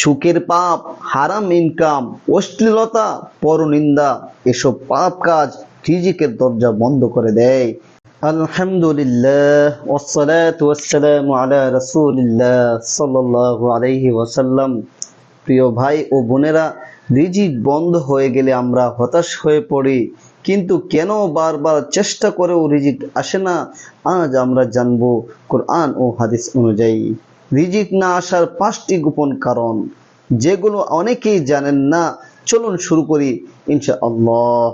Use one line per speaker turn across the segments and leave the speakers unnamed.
ছুকের পাপ, হারাম ইনকাম অশ্লীলতা, পরনিন্দা, এসব পাপ কাজ রিজিকের দরজা বন্ধ করে দেয়। আলহামদুলিল্লাহ আলাইহি ওয়াসাল্লাম। প্রিয় ভাই ও বোনেরা, রিজিক বন্ধ হয়ে গেলে আমরা হতাশ হয়ে পড়ি, কিন্তু কেন বারবার চেষ্টা করেও রিজিক আসে না, আজ আমরা জানব কোরআন ও হাদিস অনুযায়ী। রিজিক না আসার পাঁচটি গোপন কারণ, যেগুলো অনেকেই জানেন না। চলুন শুরু করি ইনশা আল্লাহ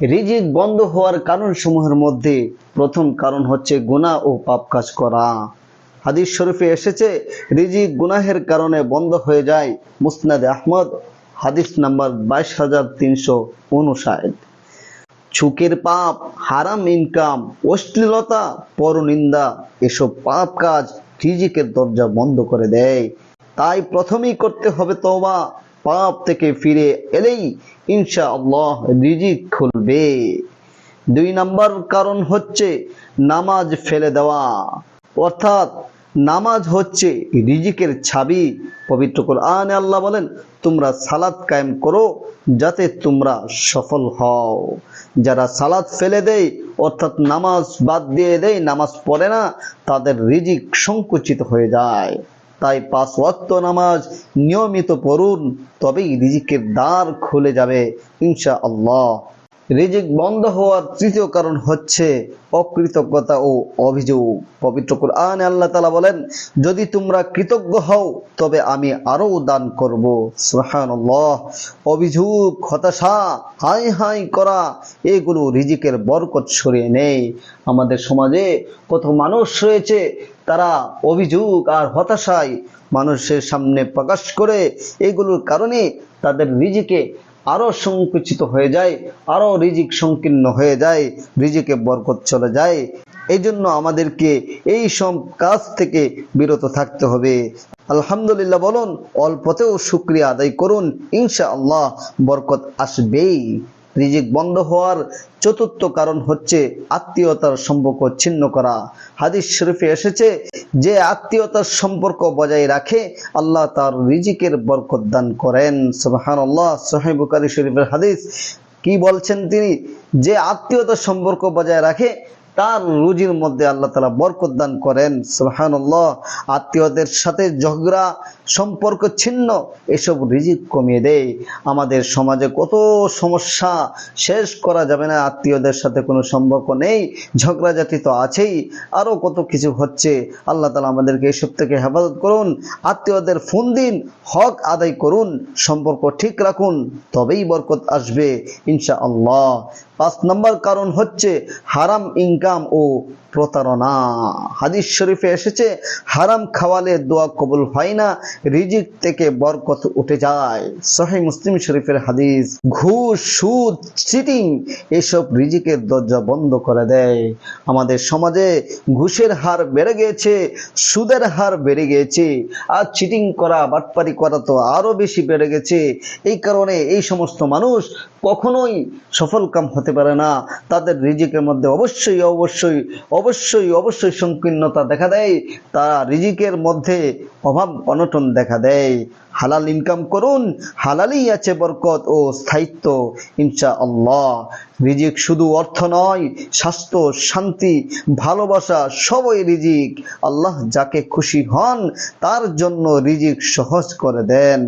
রিজিক বন্ধ হওয়ার কারণসমূহের মধ্যে প্রথম কারণ হচ্ছে গুনাহ ও পাপ কাজ করা। হাদিস শরীফে এসেছে, রিজিক গুনাহের কারণে বন্ধ হয়ে যায় মুসনাদে আহমদ, হাদিস নাম্বার বাইশ হাজার তিনশো উনষাট। ছুকের পাপ, হারাম ইনকাম অশ্লীলতা, পরনিন্দা, এসব পাপ কাজ রিজিকের দরজা বন্ধ করে দেয়। তাই প্রথমেই করতে হবে তওবা, পাপ থেকে ফিরে এলেই ইনশা আল্লাহ রিজিক খুলবে। দুই নাম্বার কারণ হচ্ছে নামাজ ফেলে দেওয়া। অর্থাৎ নামাজ হচ্ছে রিজিকের ছাবি। পবিত্র কোরআনে আল্লাহ বলেন, তোমরা সালাদ কায়েম করো যাতে তোমরা সফল হও। যারা সালাদ ফেলে দেয়, অর্থাৎ নামাজ বাদ দিয়ে দেয়, নামাজ পড়ে না, তাদের রিজিক সংকুচিত হয়ে যায়। তাই পাঁচ ওয়াক্ত নামাজ নিয়মিত পড়ুন, তবেই রিজিকের দ্বার খুলে যাবে ইনশা আল্লাহ রিজিক বন্ধ হওয়ার তৃতীয় কারণ হচ্ছে অকৃতজ্ঞতা ও অভিযোগ। পবিত্র কোরআন আল্লাহ তালা বলেন, যদি তোমরা কৃতজ্ঞ হও, তবে আমি আরও দান করব। সুবহানাল্লাহ। অভিযোগ, হতাশা, হাই হাই করা, এগুলো রিজিকের বরকত সরিয়ে নেই আমাদের সমাজে কত মানুষ রয়েছে, তারা অভিযোগ আর হতাশায় মানুষের সামনে প্রকাশ করে, এগুলোর কারণে তাদের রিজিকে আরও সংকুচিত হয়ে যায়, আরও রিজিক সংকীর্ণ হয়ে যায়, রিজিকে বরকত চলে যায়। এই জন্য আমাদেরকে এই সব কাজ থেকে বিরত থাকতে হবে। আলহামদুলিল্লাহ বলুন, অল্পতেও শুক্রিয়া আদায় করুন ইনশা আল্লাহ বরকত আসবেই। রিজিক বন্ধ হওয়ার চতুর্থ কারণ হচ্ছে আত্মীয়তার সম্পর্ক ছিন্ন করা। হাদিস শরীফে এসেছে যে আত্মীয়তার সম্পর্ক বজায় রাখে, আল্লাহ তার রিজিকের বরকত দান করেন। সুবহান আল্লাহ সোহেবুকারি শরীফের হাদিস। কি বলছেন তিনি? যে আত্মীয়তার সম্পর্ক বজায় রাখে তার রুজির মধ্যে আল্লাহ তালা বরকত দান করেন। সুবহানাল্লাহ। আত্মীয়দের সাথে ঝগড়া, সম্পর্ক ছিন্ন, এসব রিজিক কমিয়ে দেয়। আমাদের সমাজে কত সমস্যা শেষ করা যাবে না, আত্মীয়দের সাথে কোনো সম্পর্ক নেই, ঝগড়াঝাটি তো আছেই আরও কত কিছু হচ্ছে। আল্লাহ তালা আমাদেরকে এসব থেকে হেফাজত করুন, আত্মীয়দের ফোন দিন, হক আদায় করুন, সম্পর্ক ঠিক রাখুন, তবেই বরকত আসবে ইনশা আল্লাহ পাঁচ নম্বর কারণ হচ্ছে হারাম ইনকাম ও প্রতারণা। হাদিস শরীফে এসেছে, হারাম খাওয়ালে দোয়া কবুল হয় না, রিজিক থেকে বরকত উঠে যায়। সহি মুসলিম শরীফের হাদিস, ঘুষ, সুদ চিটিং এসব রিজিকের দরজা বন্ধ করে দেয়। আমাদের সমাজে ঘুষের হার বেড়ে গিয়েছে, সুদের হার বেড়ে গিয়েছে, আর চিটিং করা, বাটপারি করা তো আরও বেশি বেড়ে গেছে। এই কারণে এই সমস্ত মানুষ কখনোই সফল কাম হতে পারে না। তাদের রিজিকের মধ্যে অবশ্যই অবশ্যই অবশ্যই অবশ্যই সংকীর্ণতা দেখা দেয় তারা রিজিকের মধ্যে অভাব অনটন দেখা দেয়। হালাল ইনকাম করুন, হালালই আছে বরকত ও স্থায়িত্ব ইনশা আল্লাহ রিজিক শুধু অর্থ নয়, স্বাস্থ্য, শান্তি, ভালোবাসা, সবই রিজিক। আল্লাহ যাকে খুশি হন, তার জন্য রিজিক সহজ করে দেন।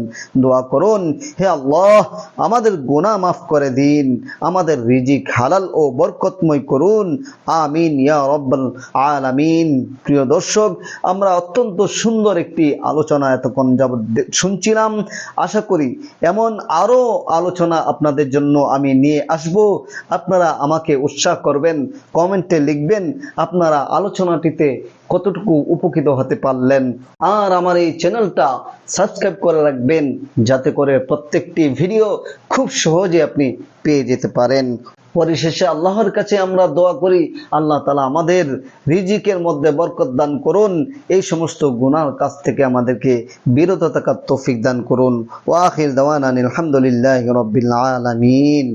দোয়া করুন, হে আল্লাহ, আমাদের গোনা মাফ করে দিন, আমাদের রিজিক হালাল ও বরকতময় করুন। আমিন, ইয়া রব্বাল আলামিন। প্রিয় দর্শক, আমরা অত্যন্ত সুন্দর একটি আলোচনা এতক্ষণ যাবৎ দে- শুনছিলাম। আশা করি এমন আরও আলোচনা আপনাদের জন্য আমি নিয়ে আসব। আপনারা আমাকে উৎসাহ করবেন, কমেন্টে লিখবেন আপনারা আলোচনাটিতে কতটুকু উপকৃত হতে পারলেন। আর আমার এই চ্যানেলটা সাবস্ক্রাইব করে রাখবেন, যাতে করে প্রত্যেকটি ভিডিও খুব সহজে আপনি পেয়ে যেতে পারেন। পরিশেষে আল্লাহর কাছে আমরা দোয়া করি, আল্লাহ তালা আমাদের রিজিকের মধ্যে বরকত দান করুন, এই সমস্ত গুণার কাছ থেকে আমাদেরকে বিরত থাকার তৌফিক দান করুন। ওয়াহির দাওয়ান আলহামদুলিল্লাহ রবিল আলমিন।